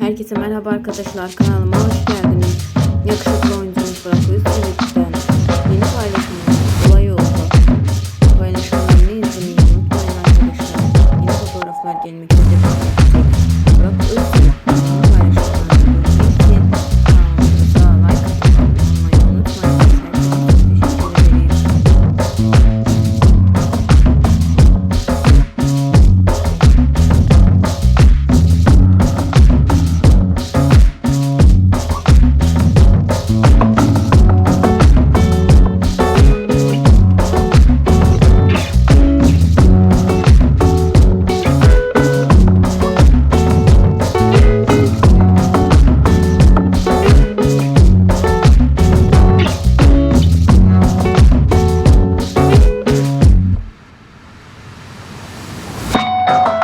Herkese merhaba arkadaşlar kanalıma hoş geldiniz. Yakışıklı oyuncumuz Burak Özçelik'ten yeni paylaşımımız kolay oldu. Paylaşımlarını izlemeyi unutmayın arkadaşlar. Yeni fotoğraflar gelmek üzere. Burak Özçelik. you